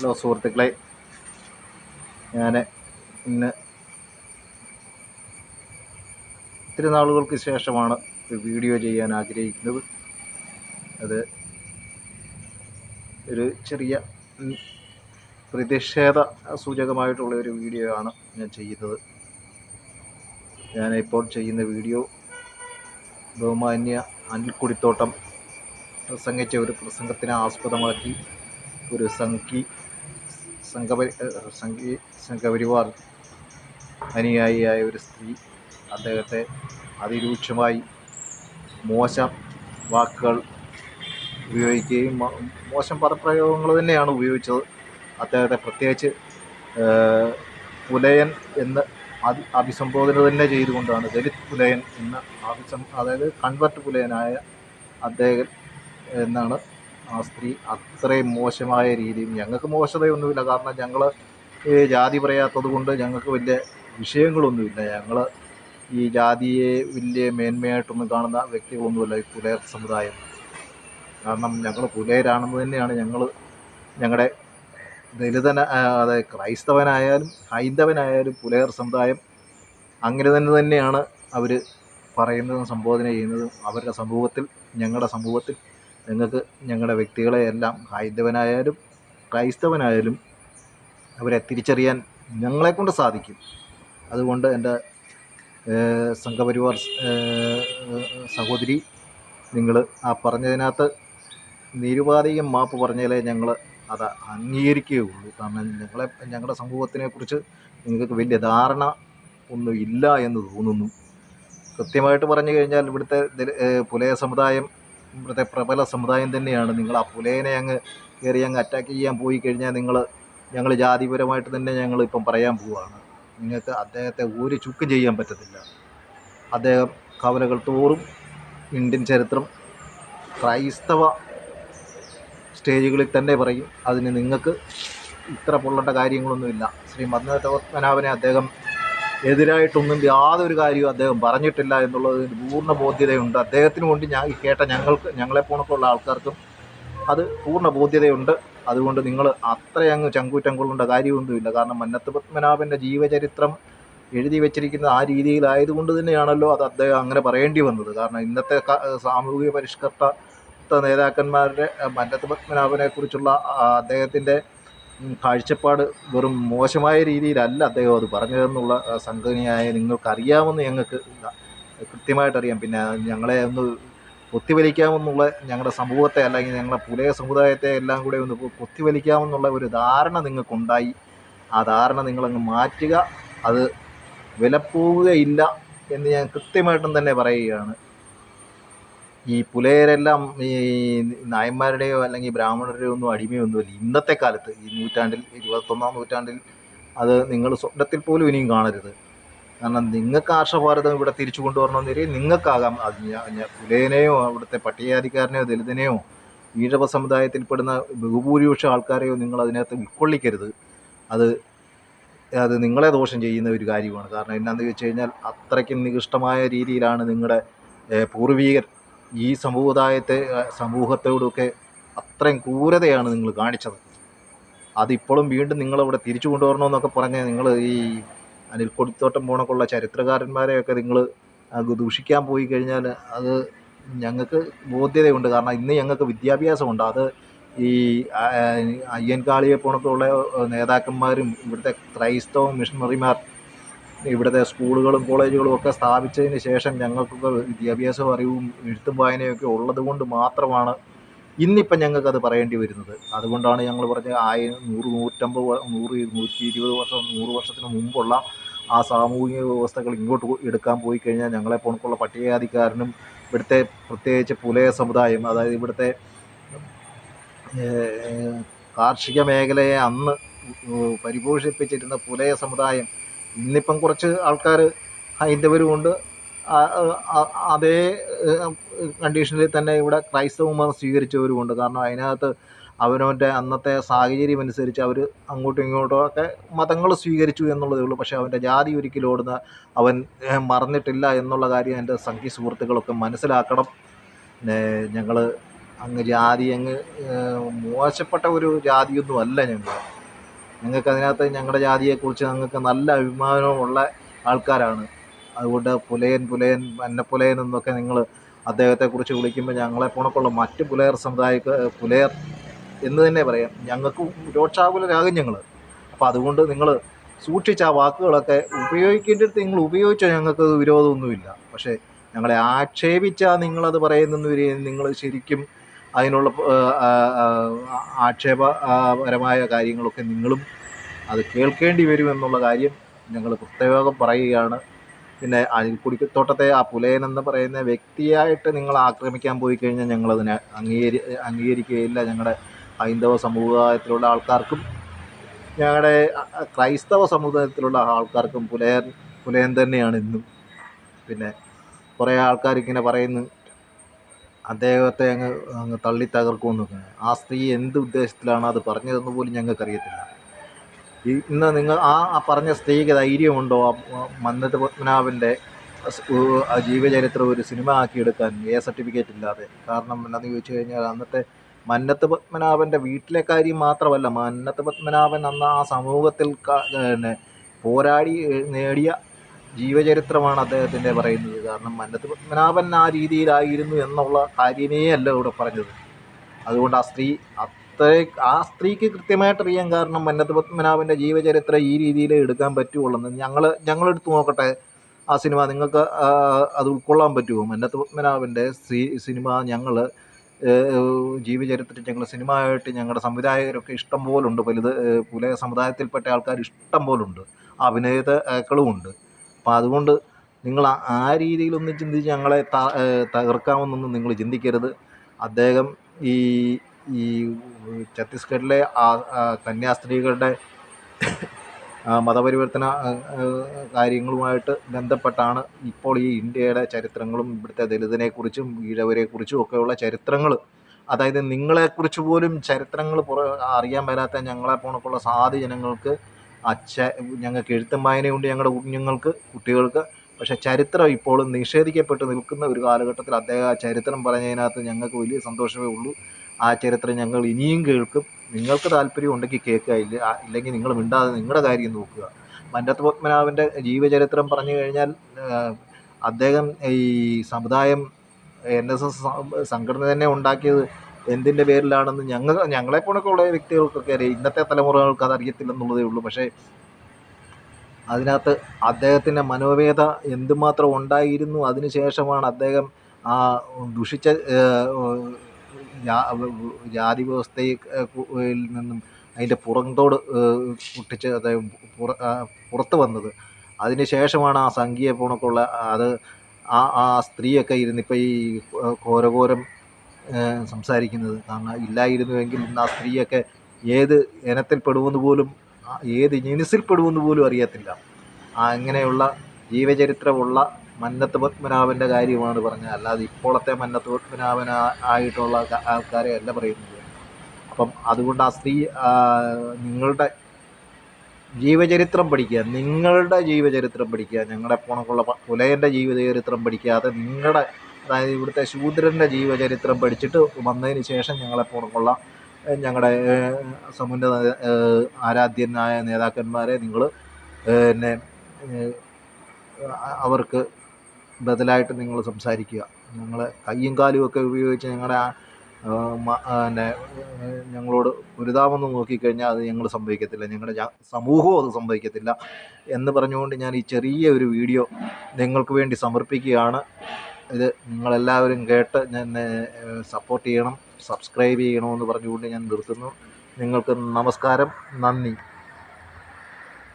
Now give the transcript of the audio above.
Hello സുഹൃത്തുക്കളെ. ഞാൻ ഇന്ന് ഇത്തിരി നാളുകൾക്ക് ശേഷമാണ് ഒരു വീഡിയോ ചെയ്യാൻ ആഗ്രഹിക്കുന്നത്. അത് ഒരു ചെറിയ പ്രതിഷേധ സൂചകമായിട്ടുള്ള ഒരു വീഡിയോ ആണ് ഞാൻ ചെയ്യുന്നത്. ഞാൻ ഇപ്പോൾ ചെയ്യുന്ന വീഡിയോ ബഹുമാന്യ അനിൽക്കുടിത്തോട്ടം പ്രസംഗിച്ച ഒരു പ്രസംഗത്തിനെ ആസ്പദമാക്കി ഒരു സംഘി സംഘപരി സംഘീ സംഘി സംഘപരിവാർ അനുയായിയായ ഒരു സ്ത്രീ അദ്ദേഹത്തെ അതിരൂക്ഷമായി മോശം വാക്കുകൾ ഉപയോഗിക്കുകയും മോശം പദപ്രയോഗങ്ങൾ തന്നെയാണ് ഉപയോഗിച്ചത്. അദ്ദേഹത്തെ പ്രത്യേകിച്ച് പുലയൻ എന്ന് അഭി അഭിസംബോധന തന്നെ ചെയ്തുകൊണ്ടാണ് ദലിത് പുലയൻ എന്ന അഭിസം അതായത് കൺവെർട്ട് പുലയനായ അദ്ദേഹം എന്നാണ് ആ സ്ത്രീ അത്രയും മോശമായ രീതിയിൽ ഞങ്ങൾക്ക് മോശതയൊന്നുമില്ല. കാരണം ഞങ്ങൾ ജാതി പറയാത്തത് കൊണ്ട് ഞങ്ങൾക്ക് വലിയ വിഷയങ്ങളൊന്നുമില്ല. ഞങ്ങൾ ഈ ജാതിയെ വലിയ മേന്മയായിട്ടൊന്നും കാണുന്ന വ്യക്തികളൊന്നുമല്ല ഈ പുലയർ സമുദായം. കാരണം ഞങ്ങൾ പുലയരാണെന്ന് തന്നെയാണ് ഞങ്ങൾ ഞങ്ങളുടെ ദലിതന അതായത് ക്രൈസ്തവനായാലും ഹൈന്ദവനായാലും പുലയർ സമുദായം അങ്ങനെ തന്നെ തന്നെയാണ് അവർ പറയുന്നതും സംബോധന ചെയ്യുന്നതും അവരുടെ സമൂഹത്തിൽ ഞങ്ങളുടെ സമൂഹത്തിൽ ഞങ്ങൾക്ക് ഞങ്ങളുടെ വ്യക്തികളെ എല്ലാം ഹൈന്ദവനായാലും ക്രൈസ്തവനായാലും അവരെ തിരിച്ചറിയാൻ ഞങ്ങളെക്കൊണ്ട് സാധിക്കും. അതുകൊണ്ട് എന്റെ സംഘപരിവാർ സഹോദരി നിങ്ങൾ ആ പറഞ്ഞതിനകത്ത് നിരുപാധികം മാപ്പ് പറഞ്ഞാലേ ഞങ്ങൾ അത് അംഗീകരിക്കുകയുള്ളൂ. കാരണം ഞങ്ങളെ ഞങ്ങളുടെ സമൂഹത്തിനെ കുറിച്ച് നിങ്ങൾക്ക് വലിയ ധാരണ ഒന്നും ഇല്ല എന്ന് തോന്നുന്നു. കൃത്യമായിട്ട് പറഞ്ഞു കഴിഞ്ഞാൽ ഇവിടുത്തെ പുലയ സമുദായം ഇവിടുത്തെ പ്രബല സമുദായം തന്നെയാണ്. നിങ്ങൾ ആ പുലേനെ അങ്ങ് കയറി അങ്ങ് അറ്റാക്ക് ചെയ്യാൻ പോയി കഴിഞ്ഞാൽ നിങ്ങൾ ഞങ്ങൾ ജാതിപരമായിട്ട് തന്നെ ഞങ്ങൾ ഇപ്പം പറയാൻ പോവുകയാണ് നിങ്ങൾക്ക് അദ്ദേഹത്തെ ഒരു ചുക്ക് ചെയ്യാൻ പറ്റത്തില്ല. അദ്ദേഹം കവലകൾ തോറും ഇന്ത്യൻ ചരിത്രം ക്രൈസ്തവ സ്റ്റേജുകളിൽ തന്നെ പറയും. അതിന് നിങ്ങൾക്ക് ഇത്ര പൊള്ളേണ്ട കാര്യങ്ങളൊന്നുമില്ല. ശ്രീ മദ്നപത്മനാഭനെ അദ്ദേഹം എതിരായിട്ടൊന്നും യാതൊരു കാര്യവും അദ്ദേഹം പറഞ്ഞിട്ടില്ല എന്നുള്ളത് പൂർണ ബോധ്യതയുണ്ട്. അദ്ദേഹത്തിന് വേണ്ടി ഞാൻ കേട്ട ഞങ്ങൾക്ക് ഞങ്ങളെ പോണക്കുള്ള ആൾക്കാർക്കും അത് പൂർണ ബോധ്യതയുണ്ട്. അതുകൊണ്ട് നിങ്ങൾ അത്രയങ്ങ് ചങ്കൂറ്റം കൊള്ളേണ്ട കാര്യമൊന്നുമില്ല. കാരണം മന്നത്ത് പത്മനാഭന്റെ ജീവചരിത്രം എഴുതി വെച്ചിരിക്കുന്ന ആ രീതിയിലായതുകൊണ്ട് തന്നെയാണല്ലോ അത് അദ്ദേഹം അങ്ങനെ പറയേണ്ടി വന്നത്. കാരണം ഇന്നത്തെ സാമൂഹിക പരിഷ്കർത്ത നേതാക്കന്മാരുടെ മന്നത്ത് പത്മനാഭനെക്കുറിച്ചുള്ള അദ്ദേഹത്തിന്റെ കാഴ്ചപ്പാട് വെറും മോശമായ രീതിയിലല്ല അദ്ദേഹം അത് പറഞ്ഞതെന്നുള്ള സംഗതിയായ നിങ്ങൾക്കറിയാമെന്ന് ഞങ്ങൾക്ക് കൃത്യമായിട്ടറിയാം. പിന്നെ ഞങ്ങളെ ഒന്ന് കൊത്തിവലിക്കാമെന്നുള്ള ഞങ്ങളുടെ സമൂഹത്തെ അല്ലെങ്കിൽ ഞങ്ങളുടെ പുലയ സമുദായത്തെ എല്ലാം കൂടെ ഒന്ന് കൊത്തിവലിക്കാമെന്നുള്ള ഒരു ധാരണ നിങ്ങൾക്കുണ്ടായി. ആ ധാരണ നിങ്ങളങ്ങ് മാറ്റുക. അത് വിലപ്പോവുകയില്ല എന്ന് ഞാൻ കൃത്യമായിട്ടും തന്നെ പറയുകയാണ്. ഈ പുലയരെല്ലാം ഈ നായന്മാരുടെയോ അല്ലെങ്കിൽ ബ്രാഹ്മണരുടെയോ ഒന്നും അടിമയൊന്നുമില്ല. ഇന്നത്തെ കാലത്ത് ഈ നൂറ്റാണ്ടിൽ ഇരുപത്തൊന്നാം നൂറ്റാണ്ടിൽ അത് നിങ്ങൾ സ്വപ്നത്തിൽ പോലും ഇനിയും കാണരുത്. കാരണം നിങ്ങൾക്ക് ആർഷഭാരതം ഇവിടെ തിരിച്ചു കൊണ്ടുവരണമെന്നൊരു നിങ്ങൾക്കാകാം. അത് പുലയനെയോ അവിടുത്തെ പട്ടികജാതിക്കാരനെയോ ദലിതനെയോ ഈഴവ സമുദായത്തിൽപ്പെടുന്ന ബഹുഭൂരിപക്ഷം ആൾക്കാരെയോ നിങ്ങൾ അതിനകത്ത് ഉൾക്കൊള്ളിക്കരുത്. അത് അത് നിങ്ങളെ ദോഷം ചെയ്യുന്ന ഒരു കാര്യമാണ്. കാരണം എന്നാന്ന് വെച്ച് കഴിഞ്ഞാൽ അത്രയ്ക്കും നികൃഷ്ടമായ രീതിയിലാണ് നിങ്ങളുടെ പൂർവികർ ഈ സമുദായത്തെ സമൂഹത്തോടൊക്കെ അത്രയും ക്രൂരതയാണ് നിങ്ങൾ കാണിച്ചത്. അതിപ്പോഴും വീണ്ടും നിങ്ങളവിടെ തിരിച്ചു കൊണ്ടുവരണമെന്നൊക്കെ പറഞ്ഞ് നിങ്ങൾ ഈ അനിൽ കൊടിത്തോട്ടം പോണക്കുള്ള ചരിത്രകാരന്മാരെയൊക്കെ നിങ്ങൾ ദൂഷിക്കാൻ പോയി കഴിഞ്ഞാൽ അത് ഞങ്ങൾക്ക് ബോധ്യതയുണ്ട്. കാരണം ഇന്ന് ഞങ്ങൾക്ക് വിദ്യാഭ്യാസമുണ്ട്. അത് ഈ അയ്യൻകാളിയെ പോണക്കുള്ള നേതാക്കന്മാരും ഇവിടുത്തെ ക്രൈസ്തവ മിഷണറിമാർ ഇവിടുത്തെ സ്കൂളുകളും കോളേജുകളും ഒക്കെ സ്ഥാപിച്ചതിന് ശേഷം ഞങ്ങൾക്കൊക്കെ വിദ്യാഭ്യാസവും അറിവും എഴുത്തും വായനയൊക്കെ ഉള്ളതുകൊണ്ട് മാത്രമാണ് ഇന്നിപ്പം ഞങ്ങൾക്കത് പറയേണ്ടി വരുന്നത്. അതുകൊണ്ടാണ് ഞങ്ങൾ പറഞ്ഞ ആയി നൂറ് നൂറ്റമ്പത് നൂറ് നൂറ്റി ഇരുപത് വർഷം നൂറ് വർഷത്തിന് മുമ്പുള്ള ആ സാമൂഹിക വ്യവസ്ഥകൾ ഇങ്ങോട്ട് എടുക്കാൻ പോയി കഴിഞ്ഞാൽ ഞങ്ങളെ പോണക്കുള്ള പട്ടികജാതിക്കാരനും ഇവിടുത്തെ പ്രത്യേകിച്ച് പുലയ സമുദായം അതായത് ഇവിടുത്തെ കാർഷിക മേഖലയെ അന്ന് പരിപോഷിപ്പിച്ചിരുന്ന പുലയ സമുദായം ഇന്നിപ്പം കുറച്ച് ആൾക്കാർ ഹൈന്ദവരുമുണ്ട് അതേ കണ്ടീഷനിൽ തന്നെ ഇവിടെ ക്രൈസ്തവ മതം സ്വീകരിച്ചവരുമുണ്ട്. കാരണം അതിനകത്ത് അവനവന്റെ അന്നത്തെ സാഹചര്യം അനുസരിച്ച് അവർ അങ്ങോട്ടും ഇങ്ങോട്ടും ഒക്കെ മതങ്ങൾ സ്വീകരിച്ചു എന്നുള്ളതേ ഉള്ളൂ. പക്ഷേ അവന്റെ ജാതി ഒരിക്കലും ഓടുന്ന അവൻ മറന്നിട്ടില്ല എന്നുള്ള കാര്യം എന്റെ സംഘി സുഹൃത്തുക്കളൊക്കെ മനസ്സിലാക്കണം. ഞങ്ങൾ അങ്ങ് ജാതി അങ്ങ് മോശപ്പെട്ട ഒരു ജാതിയൊന്നും അല്ല ഞങ്ങൾ ഞങ്ങൾക്ക് അതിനകത്ത് ഞങ്ങളുടെ ജാതിയെക്കുറിച്ച് ഞങ്ങൾക്ക് നല്ല അഭിമാനമുള്ള ആൾക്കാരാണ്. അതുകൊണ്ട് പുലയൻ പുലയൻ മന്നപ്പുലയൻ എന്നൊക്കെ നിങ്ങൾ അദ്ദേഹത്തെക്കുറിച്ച് വിളിക്കുമ്പോൾ ഞങ്ങളെ പോണക്കുള്ള. മറ്റ് പുലയർ സമുദായ പുലയർ എന്ന് തന്നെ പറയാം. ഞങ്ങൾക്ക് രോക്ഷാകുലരാകും ഞങ്ങൾ അപ്പോൾ അതുകൊണ്ട് നിങ്ങൾ സൂക്ഷിച്ച ആ വാക്കുകളൊക്കെ ഉപയോഗിക്കേണ്ടിടത്ത് നിങ്ങൾ ഉപയോഗിച്ചോ ഞങ്ങൾക്ക് വിരോധമൊന്നുമില്ല. പക്ഷേ ഞങ്ങളെ ആക്ഷേപിച്ചാൽ നിങ്ങളത് പറയുന്നവരെ നിങ്ങൾ ശരിക്കും അതിനുള്ള ആക്ഷേപപരമായ കാര്യങ്ങളൊക്കെ നിങ്ങളും അത് കേൾക്കേണ്ടി വരുമെന്നുള്ള കാര്യം ഞങ്ങൾ പ്രത്യേകം പറയുകയാണ്. പിന്നെ അരിക്കുടിത്തോട്ടത്തെ ആ പുലയൻ എന്ന് പറയുന്ന വ്യക്തിയായിട്ട് നിങ്ങൾ ആക്രമിക്കാൻ പോയി കഴിഞ്ഞാൽ ഞങ്ങളതിനെ അംഗീകരി അംഗീകരിക്കുകയില്ല. ഞങ്ങളുടെ ഹൈന്ദവ സമുദായത്തിലുള്ള ആൾക്കാർക്കും ഞങ്ങളുടെ ക്രൈസ്തവ സമുദായത്തിലുള്ള ആൾക്കാർക്കും പുലയൻ പുലയൻ തന്നെയാണ് ഇന്നും. പിന്നെ കുറേ ആൾക്കാർ ഇങ്ങനെ പറയുന്നു അദ്ദേഹത്തെ അങ്ങ് അങ്ങ് തള്ളി തകർക്കുമെന്ന് ആ സ്ത്രീ എന്ത് ഉദ്ദേശത്തിലാണ് അത് പറഞ്ഞതെന്ന് പോലും ഞങ്ങൾക്കറിയത്തില്ല. ഇന്ന് നിങ്ങൾ ആ പറഞ്ഞ സ്ത്രീക്ക് ധൈര്യമുണ്ടോ? മന്നത്ത് പത്മനാഭന്റെ ജീവചരിത്രം ഒരു സിനിമ ആക്കിയെടുക്കാൻ എ സർട്ടിഫിക്കറ്റ് ഇല്ലാതെ. കാരണം എന്താണെന്ന് ചോദിച്ചു കഴിഞ്ഞാൽ അന്നത്തെ മന്നത്ത് പത്മനാഭന്റെ വീട്ടിലെ കാര്യം മാത്രമല്ല മന്നത്ത് പത്മനാഭൻ അന്ന് ആ സമൂഹത്തിൽ പിന്നെ പോരാടി നേടിയ ജീവചരിത്രമാണ് അദ്ദേഹത്തിന്റെ പറയുന്നത്. കാരണം മന്നത്ത് പത്മനാഭൻ ആ രീതിയിലായിരുന്നു എന്നുള്ള കാര്യമേ അല്ല ഇവിടെ പറഞ്ഞത്. അതുകൊണ്ട് ആ സ്ത്രീ അത്ര ആ സ്ത്രീക്ക് കൃത്യമായിട്ട് അറിയാൻ കാരണം മന്നത്ത് പത്മനാഭന്റെ ജീവചരിത്രം ഈ രീതിയിൽ എടുക്കാൻ പറ്റുള്ളൂ ഞങ്ങൾ ഞങ്ങളെടുത്ത് നോക്കട്ടെ ആ സിനിമ. നിങ്ങൾക്ക് അത് ഉൾക്കൊള്ളാൻ പറ്റുമോ? മന്നത്ത് പത്മനാഭന്റെ സിനിമ ഞങ്ങൾ ജീവചരിത്രം ഞങ്ങൾ സിനിമ ആയിട്ട് ഞങ്ങളുടെ സംവിധായകരൊക്കെ ഇഷ്ടം പോലുണ്ട്. വലുത് പുലയ സമുദായത്തിൽപ്പെട്ട ആൾക്കാർ ഇഷ്ടം പോലുണ്ട്. അഭിനേതാക്കളും ഉണ്ട് അപ്പം അതുകൊണ്ട് നിങ്ങൾ ആ- രീതിയിലൊന്നും ചിന്തിച്ച് ഞങ്ങളെ തകർക്കാമെന്നൊന്നും നിങ്ങൾ ചിന്തിക്കരുത്. അദ്ദേഹം ഈ ഈ ഛത്തീസ്ഗഡിലെ ആ കന്യാസ്ത്രീകളുടെ മതപരിവർത്തന കാര്യങ്ങളുമായിട്ട് ബന്ധപ്പെട്ടാണ് ഇപ്പോൾ ഈ ഇന്ത്യയുടെ ചരിത്രങ്ങളും ഇവിടുത്തെ ദലിതനെക്കുറിച്ചും ഈഴവരെക്കുറിച്ചും ഒക്കെയുള്ള ചരിത്രങ്ങൾ അതായത് നിങ്ങളെക്കുറിച്ച് പോലും ചരിത്രങ്ങൾ പുറ അറിയാൻ മേലാത്ത ഞങ്ങളെ പോണക്കുള്ള സാധു ജനങ്ങൾക്ക് അച്ഛ ഞങ്ങൾക്ക് എഴുത്തും വായനയുണ്ട് ഞങ്ങളുടെ കുഞ്ഞുങ്ങൾക്ക് കുട്ടികൾക്ക് പക്ഷേ ചരിത്രം ഇപ്പോഴും നിഷേധിക്കപ്പെട്ട് നിൽക്കുന്ന ഒരു കാലഘട്ടത്തിൽ അദ്ദേഹം ആ ചരിത്രം പറഞ്ഞതിനകത്ത് ഞങ്ങൾക്ക് വലിയ സന്തോഷമേ ഉള്ളൂ. ആ ചരിത്രം ഞങ്ങൾ ഇനിയും കേൾക്കും. നിങ്ങൾക്ക് താല്പര്യം ഉണ്ടെങ്കിൽ കേൾക്കുക ഇല്ല ഇല്ലെങ്കിൽ നിങ്ങൾ മിണ്ടാതെ നിങ്ങളുടെ കാര്യം നോക്കുക. മന്നത്ത് പത്മനാഭന്റെ ജീവചരിത്രം പറഞ്ഞു കഴിഞ്ഞാൽ അദ്ദേഹം ഈ സമുദായം എൻ എസ് എസ് സംഘടന തന്നെ ഉണ്ടാക്കിയത് എന്തിന്റെ പേരിലാണെന്ന് ഞങ്ങൾ പോണക്കുള്ള വ്യക്തികൾക്കൊക്കെ അറിയാം. ഇന്നത്തെ തലമുറകൾക്ക് അത് അറിയത്തില്ലെന്നുള്ളതേ ഉള്ളൂ. പക്ഷേ അതിനകത്ത് അദ്ദേഹത്തിന്റെ മനോവേദ എന്തുമാത്രം ഉണ്ടായിരുന്നു അതിനുശേഷമാണ് അദ്ദേഹം ആ ദുഷിച്ച ജാതി വ്യവസ്ഥയിൽ നിന്നും അതിന്റെ പുറന്തോട് പൊട്ടിച്ച് അദ്ദേഹം പുറ പുറത്ത് വന്നത്. അതിനുശേഷമാണ് ആ സംഖ്യ പോണക്കുള്ള അത് ആ ആ സ്ത്രീയൊക്കെ ഇരുന്ന് ഈ ഘോരഘോരം സംസാരിക്കുന്നത്. കാരണം ഇല്ലായിരുന്നുവെങ്കിൽ ഇന്ന് ആ സ്ത്രീയൊക്കെ ഏത് ഇനത്തിൽപ്പെടുമെന്ന് പോലും ഏത് ജിനിസിൽപ്പെടുമെന്ന് പോലും അറിയത്തില്ല അങ്ങനെയുള്ള ജീവചരിത്രമുള്ള മന്നത്ത് പത്മനാഭന്റെ കാര്യമാണ് പറഞ്ഞത്. അല്ലാതെ ഇപ്പോഴത്തെ മന്നത്ത് പത്മനാഭൻ ആയിട്ടുള്ള ആൾക്കാരെ അല്ല പറയുന്നത്. അപ്പം അതുകൊണ്ട് ആ സ്ത്രീ നിങ്ങളുടെ ജീവചരിത്രം പഠിക്കുക നിങ്ങളുടെ ജീവചരിത്രം പഠിക്കുക ഞങ്ങളുടെ പോണക്കുള്ള പുലയന്റെ ജീവചരിത്രം പഠിക്കാതെ നിങ്ങളുടെ അതായത് ഇവിടുത്തെ ശൂദ്രന്റെ ജീവചരിത്രം പഠിച്ചിട്ട് വന്നതിന് ശേഷം ഞങ്ങളെ പുറമുള്ള ഞങ്ങളുടെ സമുന്നത ആരാധ്യനായ നേതാക്കന്മാരെ നിങ്ങൾ പിന്നെ അവർക്ക് ബദലായിട്ട് നിങ്ങൾ സംസാരിക്കുക. ഞങ്ങൾ കയ്യും കാലും ഒക്കെ ഉപയോഗിച്ച് ഞങ്ങളുടെ എന്നെ ഞങ്ങളോട് ഒരുതാമെന്ന് നോക്കിക്കഴിഞ്ഞാൽ അത് ഞങ്ങൾ സംഭവിക്കത്തില്ല. ഞങ്ങളുടെ സമൂഹവും അത് സംഭവിക്കത്തില്ല. എന്ന് പറഞ്ഞുകൊണ്ട് ഞാൻ ഈ ചെറിയ ഒരു വീഡിയോ നിങ്ങൾക്ക് വേണ്ടി സമർപ്പിക്കുകയാണ്. ഇത് നിങ്ങളെല്ലാവരും കേട്ട് ഞാൻ സപ്പോർട്ട് ചെയ്യണം സബ്സ്ക്രൈബ് ചെയ്യണമെന്ന് പറഞ്ഞുകൊണ്ട് ഞാൻ നിർത്തുന്നു. നിങ്ങൾക്ക് നമസ്കാരം നന്ദി.